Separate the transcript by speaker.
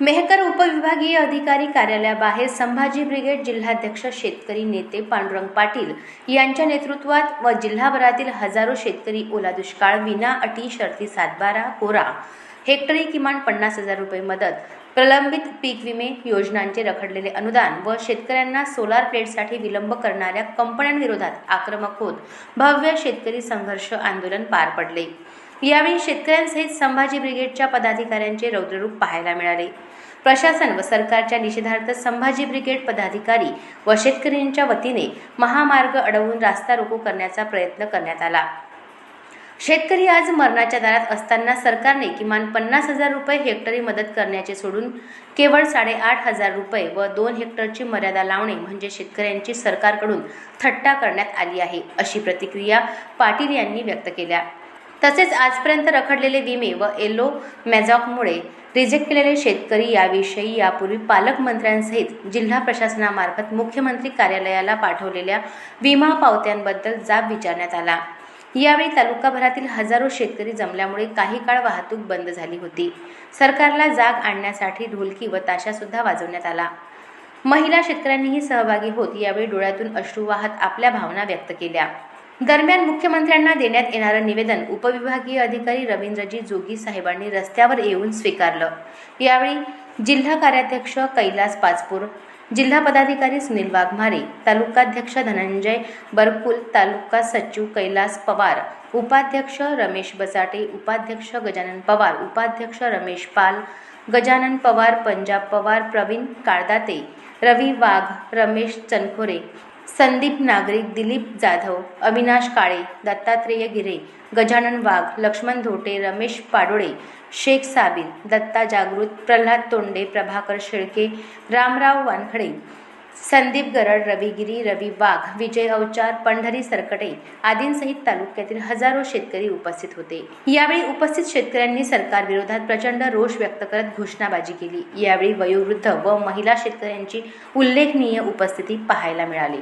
Speaker 1: मेहकर उपविभागीय अधिकारी कार्यालयाबाहेर संभाजी ब्रिगेड जिल्हाध्यक्ष शेतकरी नेते पांडुरंग पाटील यांच्या नेतृत्वात व जिल्हाभरातील हजारो शेतकरी ओला दुष्काळ विना अटी शर्ती सातबारा कोरा हेक्टरी किमान पन्नास हजार रुपये मदत प्रलंबित पीक विमे योजनांचे रखडलेले अनुदान व शेतकऱ्यांना सोलार प्लेटसाठी विलंब करणाऱ्या कंपन्यांविरोधात आक्रमक होत भव्य शेतकरी संघर्ष आंदोलन पार पडले. यावेळी शेतकऱ्यांसहित संभाजी ब्रिगेडच्या पदाधिकाऱ्यांचे रौद्ररूप पाहायला मिळाले. प्रशासन व सरकारच्या निषेधार्थ संभाजी ब्रिगेड पदाधिकारी व शेतकऱ्यांच्या वतीने महामार्ग अडवून रास्ता रोको करण्याचा प्रयत्न करण्यात आला. शेतकरी आज मरणाच्या दारात असताना सरकारने किमान पन्नास हजार रुपये हेक्टरी मदत करण्याचे सोडून केवळ साडेआठ हजार रुपये व दोन हेक्टरची मर्यादा लावणे म्हणजे शेतकऱ्यांची सरकारकडून थट्टा करण्यात आली आहे अशी प्रतिक्रिया पाटील यांनी व्यक्त केल्या. तसेच आजपर्यंत रखडलेले विमे व एलो मॅझॉकमुळे रिजेक्ट केलेले शेतकरी याविषयी यापूर्वी पालकमंत्र्यांसहित जिल्हा प्रशासनामार्फत मुख्यमंत्री कार्यालयाला पाठवलेल्या विमा पावत्यांबद्दल जाब विचारण्यात आला. यावेळी तालुकाभरातील हजारो शेतकरी जमल्यामुळे काही काळ वाहतूक बंद झाली होती. सरकारला जाग आणण्यासाठी ढोलकी व ताशासुद्धा वाजवण्यात आला. महिला शेतकऱ्यांनीही सहभागी होत यावेळी डोळ्यातून अश्रू वाहत आपल्या भावना व्यक्त केल्या. दरम्यान मुख्यमंत्र्यांना देण्यात येणारं निवेदन उपविभागीय अधिकारी रवींद्रजी जोगी साहेबांनी रस्त्यावर येऊन स्वीकारलं. यावेळी जिल्हा कार्याध्यक्ष कैलास पाचपूर जिल्हा पदाधिकारी सुनील वाघमारे तालुकाध्यक्ष धनंजय बरकुल तालुका सचिव कैलास पवार उपाध्यक्ष रमेश बसाटे उपाध्यक्ष गजानन पवार उपाध्यक्ष रमेश पाल गजानन पवार पंजाब पवार प्रवीण काळदाते रवी वाघ रमेश चनखोरे संदीप नागरिक दिलीप जाधव अविनाश काळे दत्तात्रेय गिरे गजानन वाघ लक्ष्मण धोटे रमेश पाडोळे शेख साबीर दत्ता जागृत प्रल्हाद तोंडे प्रभाकर शेळके रामराव वानखडे संदीप गरड रविगिरी रवी वाघ विजय अवचार पंढरी सरकटे आदींसहित तालुक्यातील हजारो शेतकरी उपस्थित होते. यावेळी उपस्थित शेतकऱ्यांनी सरकारविरोधात प्रचंड रोष व्यक्त करत घोषणाबाजी केली. यावेळी वयोवृद्ध व महिला शेतकऱ्यांची उल्लेखनीय उपस्थिती पाहायला मिळाली.